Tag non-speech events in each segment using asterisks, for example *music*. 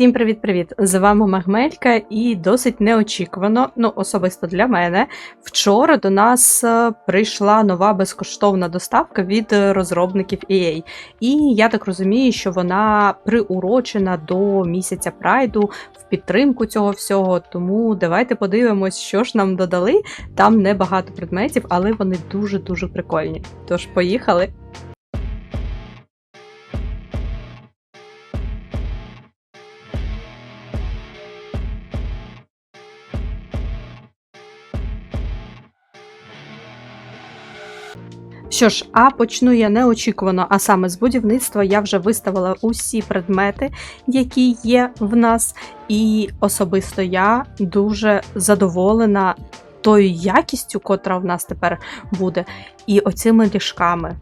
Всім привіт-привіт! З вами Магмелька, і досить неочікувано, ну особисто для мене. Вчора до нас е, прийшла нова безкоштовна доставка від е, розробників EA. І я так розумію, що вона приурочена до місяця прайду в підтримку цього всього. Тому давайте подивимось, що ж нам додали. Там небагато предметів, але вони дуже-дуже прикольні. Тож, поїхали! Що ж, а почну я неочікувано, а саме з будівництва я вже виставила усі предмети, які є в нас, і особисто я дуже задоволена тою якістю, котра в нас тепер буде, і оцими ліжками.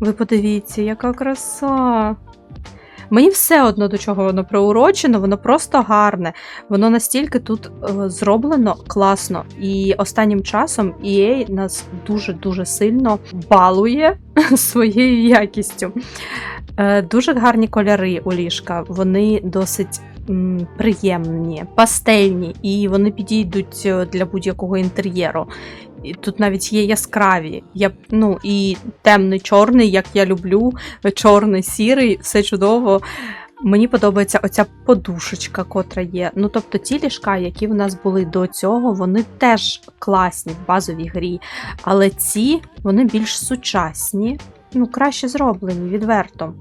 Ви подивіться, яка краса! Мені все одно до чого воно приурочено, воно просто гарне. Воно настільки тут е, зроблено класно. І останнім часом EA нас дуже-дуже сильно балує *laughs* своєю якістю. Е, дуже гарні кольори у ліжка, вони досить приємні, пастельні, і вони підійдуть е, для будь-якого інтер'єру. Тут навіть є яскраві. Я, ну, І темний чорний, як я люблю, чорний, сірий, все чудово. Мені подобається оця подушечка, котра є. Ну, тобто ті ліжка, які в нас були до цього, вони теж класні в базовій грі. Але ці вони більш сучасні, ну, краще зроблені, відверто.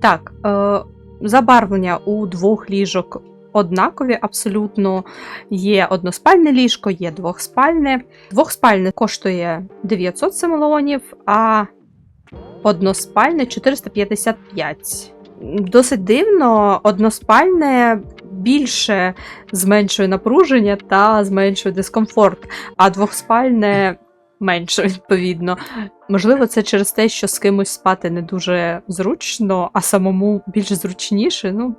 Так, е, забарвлення у двох ліжок однакові, абсолютно. Є односпальне ліжко, є двохспальне. Двохспальне коштує 900 симолонів, а односпальне 455. Досить дивно, односпальне більше зменшує напруження та зменшує дискомфорт, а двохспальне менше, відповідно. Можливо, це через те, що з кимось спати не дуже зручно, а самому більш зручніше. Ну,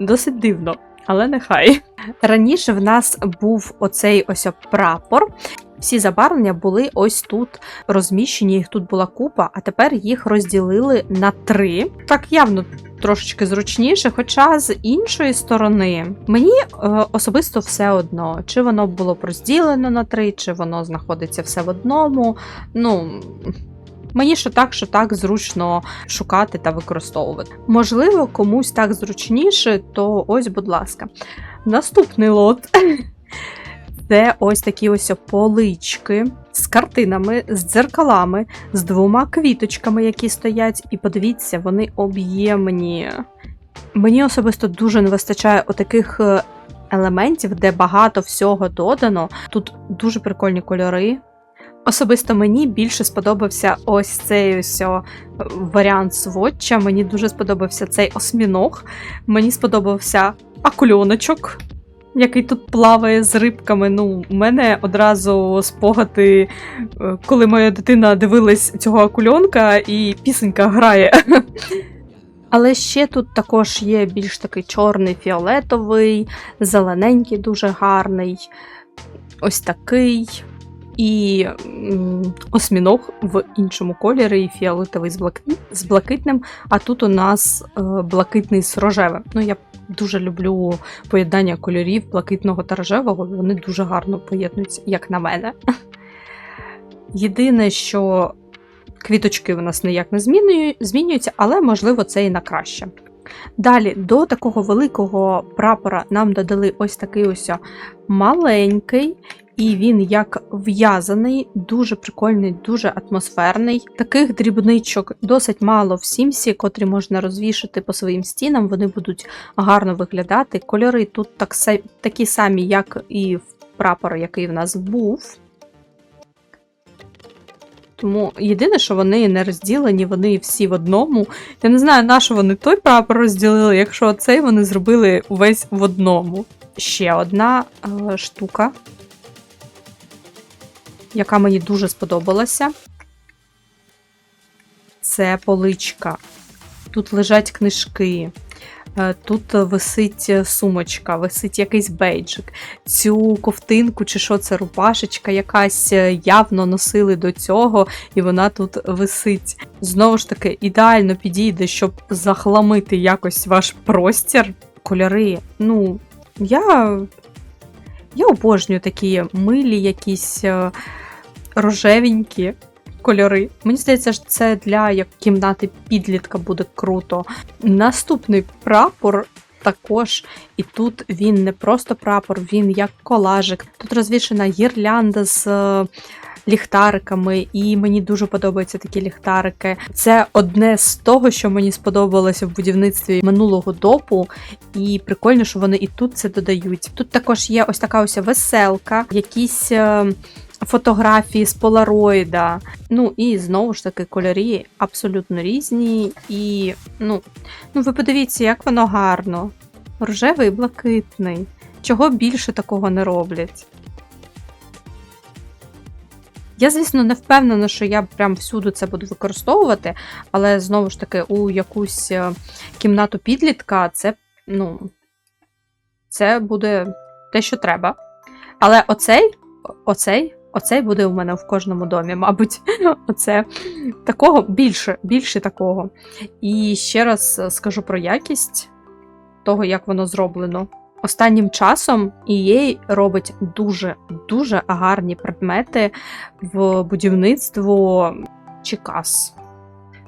досить дивно, але нехай. Раніше в нас був оцей ось прапор. Всі забарвлення були ось тут розміщені, їх тут була купа, а тепер їх розділили на три. Так явно трошечки зручніше, хоча з іншої сторони, мені е, особисто все одно, чи воно було розділено на три, чи воно знаходиться все в одному. Ну. Мені що так, що так зручно шукати та використовувати. Можливо, комусь так зручніше, то ось, будь ласка. Наступний лот. *laughs* Це ось такі ось полички з картинами, з дзеркалами, з двома квіточками, які стоять. І подивіться, вони об'ємні. Мені особисто дуже не вистачає отаких е, елементів, де багато всього додано. Тут дуже прикольні кольори. Особисто мені більше сподобався ось цей ось варіант сводча. Мені дуже сподобався цей осьміног. Мені сподобався акульоночок, який тут плаває з рибками. Ну, у мене одразу спогади, е, коли моя дитина дивилась цього акульонка, і пісенька грає. *laughs* Але ще тут також є більш такий чорний, фіолетовий, зелененький, дуже гарний. Ось такий і осьміног в іншому кольорі, і фіолетовий з, блак... з блакитним. А тут у нас е, блакитний з рожевим. Ну, я дуже люблю поєднання кольорів блакитного та рожевого, вони дуже гарно поєднуються, як на мене. *laughs* Єдине, що квіточки у нас ніяк не змінюються, але, можливо, це і на краще. Далі, до такого великого прапора нам додали ось такий ось маленький, і він як в'язаний, дуже прикольний, дуже атмосферний. Таких дрібничок досить мало в Сімсі, котрі можна розвішати по своїм стінам, вони будуть гарно виглядати. Кольори тут так, такі самі, як і в прапор, який в нас був. Тому єдине, що вони не розділені, вони всі в одному. Я не знаю, на що вони той прапор розділили, якщо цей вони зробили увесь в одному. Ще одна е, штука яка мені дуже сподобалася. Це поличка. Тут лежать книжки. Е, тут висить сумочка, висить якийсь бейджик. Цю ковтинку, чи що це рубашечка, якась явно носили до цього, і вона тут висить. Знову ж таки, ідеально підійде, щоб захламити якось ваш простір. кольори. Ну, я, я обожнюю такі милі, якісь е, рожевенькі кольори. Мені здається, що це для як кімнати підлітка буде круто. Наступний прапор. Також і тут він не просто прапор, він як колажик. Тут розвішена гірлянда з е, ліхтариками, і мені дуже подобаються такі ліхтарики. Це одне з того, що мені сподобалося в будівництві минулого допу, і прикольно, що вони і тут це додають. Тут також є ось така ось веселка, якісь. е, Фотографії з полароїда. Ну і знову ж таки кольорі абсолютно різні. І ну, ну ви подивіться, як воно гарно. Рожевий блакитний. Чого більше такого не роблять? Я, звісно, не впевнена, що я прям всюди це буду використовувати, але знову ж таки, у якусь е, кімнату підлітка це, ну, це буде те, що треба. Але оцей, оцей, оцей буде у мене в кожному домі, мабуть, *laughs* оце такого більше, більше такого. І ще раз скажу про якість того, як воно зроблено. Останнім часом EA робить дуже-дуже гарні предмети в будівництво чи кас.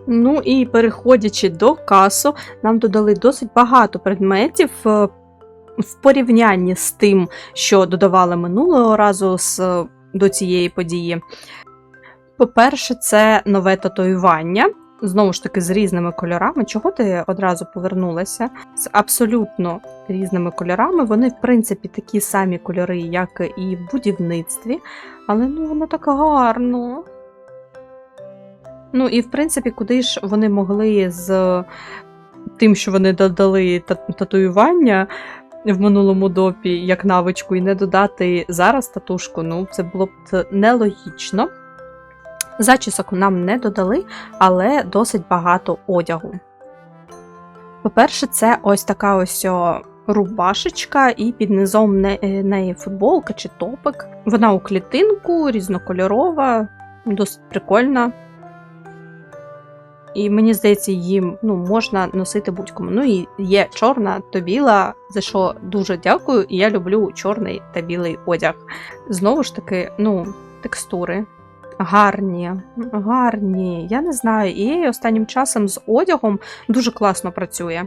Ну і переходячи до касу, нам додали досить багато предметів е, в порівнянні з тим, що додавали минулого разу з, до цієї події. По-перше, це нове татуювання. Знову ж таки, з різними кольорами. Чого ти одразу повернулася? З абсолютно різними кольорами. Вони, в принципі, такі самі кольори, як і в будівництві, але ну воно так гарно. Ну, і в принципі, куди ж вони могли з тим, що вони додали татуювання в минулому допі як навичку, і не додати зараз татушку, ну, це було б нелогічно. Зачісок нам не додали, але досить багато одягу. По-перше, це ось така ось рубашечка, і під низом е, неї футболка чи топик. Вона у клітинку, різнокольорова, досить прикольна. І мені здається, її ну, можна носити будь-кому. Ну і є чорна та біла, за що дуже дякую, і я люблю чорний та білий одяг. Знову ж таки, ну, текстури. Гарні, гарні. Я не знаю, і останнім часом з одягом дуже класно працює.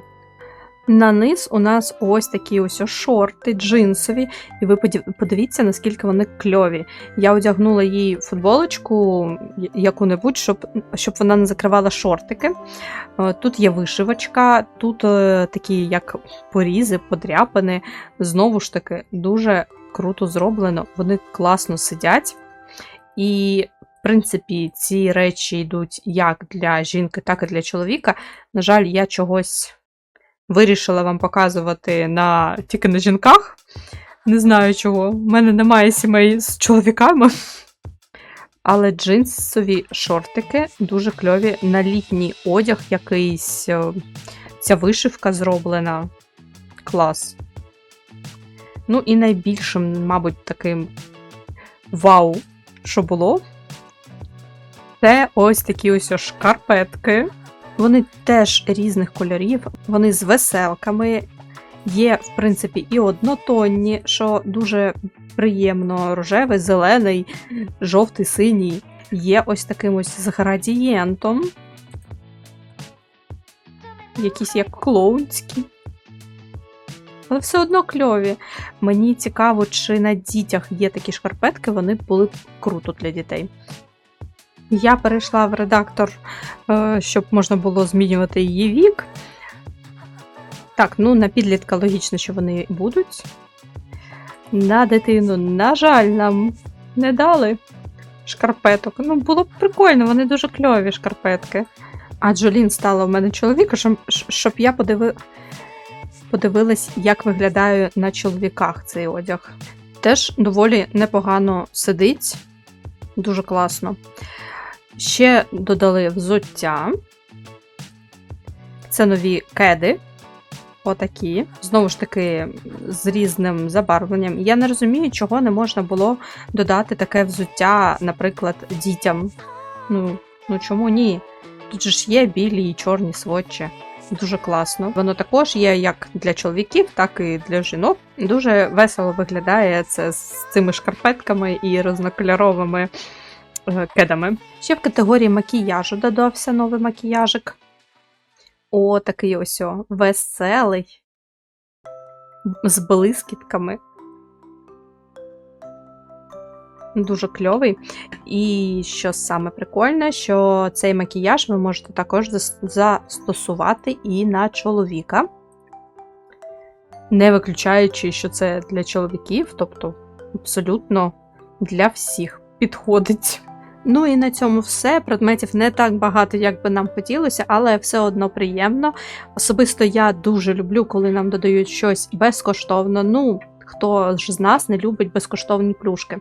На низ у нас ось такі ось шорти джинсові, і ви подивіться, наскільки вони кльові. Я одягнула їй футболочку яку-небудь, щоб щоб вона не закривала шортики. Е, тут є вишивочка, тут е, такі як порізи, подряпини. Знову ж таки, дуже круто зроблено. Вони класно сидять. І принципі, ці речі йдуть як для жінки, так і для чоловіка. На жаль, я чогось вирішила вам показувати на тільки на жінках. Не знаю чого. У мене немає сімей з чоловіками. Але джинсові шортики дуже кльові на літній одяг якийсь. Е, ця вишивка зроблена. Клас. Ну, і найбільшим, мабуть, таким вау, що було, це ось такі ось шкарпетки. Вони теж різних кольорів, вони з веселками. Є, в принципі, і однотонні, що дуже приємно, рожевий, зелений, жовтий, синій. Є ось таким ось з градієнтом. Якісь як клоунські. Але все одно кльові. Мені цікаво, чи на дітях є такі шкарпетки, вони були круто для дітей. Я перейшла в редактор, е, щоб можна було змінювати її вік. Так, ну на підлітка логічно, що вони будуть. На дитину, на жаль, нам не дали шкарпеток. Ну, було б прикольно, вони дуже кльові шкарпетки. А Джолін стала в мене чоловіка, щоб я подиви... подивилась, як виглядає на чоловіках цей одяг. Теж доволі непогано сидить, дуже класно. Ще додали взуття. Це нові кеди. Отакі. Знову ж таки, з різним забарвленням. Я не розумію, чого не можна було додати таке взуття, наприклад, дітям. Ну, ну чому ні? Тут же ж є білі і чорні сводчі. дуже класно. Воно також є як для чоловіків, так і для жінок. Дуже весело виглядає це з цими шкарпетками і різнокольоровими е, кедами. Ще в категорії макіяжу додався новий макіяжик. О, такий ось о, веселий. З блискітками. Дуже кльовий. І що саме прикольне, що цей макіяж ви можете також застосувати і на чоловіка, не виключаючи, що це для чоловіків, тобто абсолютно для всіх підходить. Ну і на цьому все. Предметів не так багато, як би нам хотілося, але все одно приємно. Особисто я дуже люблю, коли нам додають щось безкоштовно. Ну, хто ж з нас не любить безкоштовні плюшки.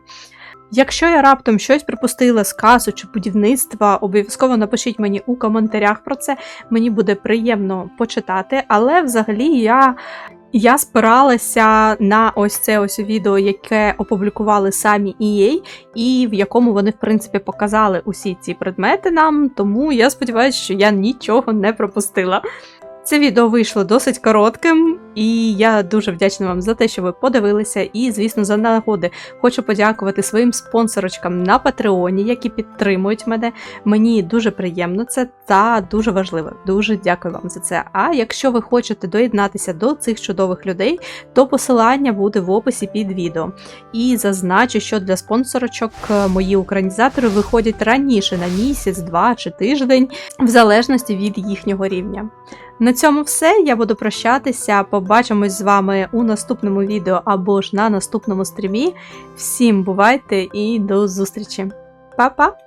Якщо я раптом щось припустила з касу чи будівництва, обов'язково напишіть мені у коментарях про це. Мені буде приємно почитати, але взагалі я. Я спиралася на ось це ось відео, яке опублікували самі EA, і в якому вони, в принципі, показали усі ці предмети нам, тому я сподіваюся, що я нічого не пропустила. Це відео вийшло досить коротким, і я дуже вдячна вам за те, що ви подивилися. І, звісно, за нагоди хочу подякувати своїм спонсорочкам на Патреоні, які підтримують мене. Мені дуже приємно це та дуже важливо. Дуже дякую вам за це. А якщо ви хочете доєднатися до цих чудових людей, то посилання буде в описі під відео. І зазначу, що для спонсорочок е, мої українізатори виходять раніше на місяць, два чи тиждень, в залежності від їхнього рівня. На цьому все. Я буду прощатися. Побачимось з вами у наступному відео або ж на наступному стрімі. Всім бувайте і до зустрічі. Па-па!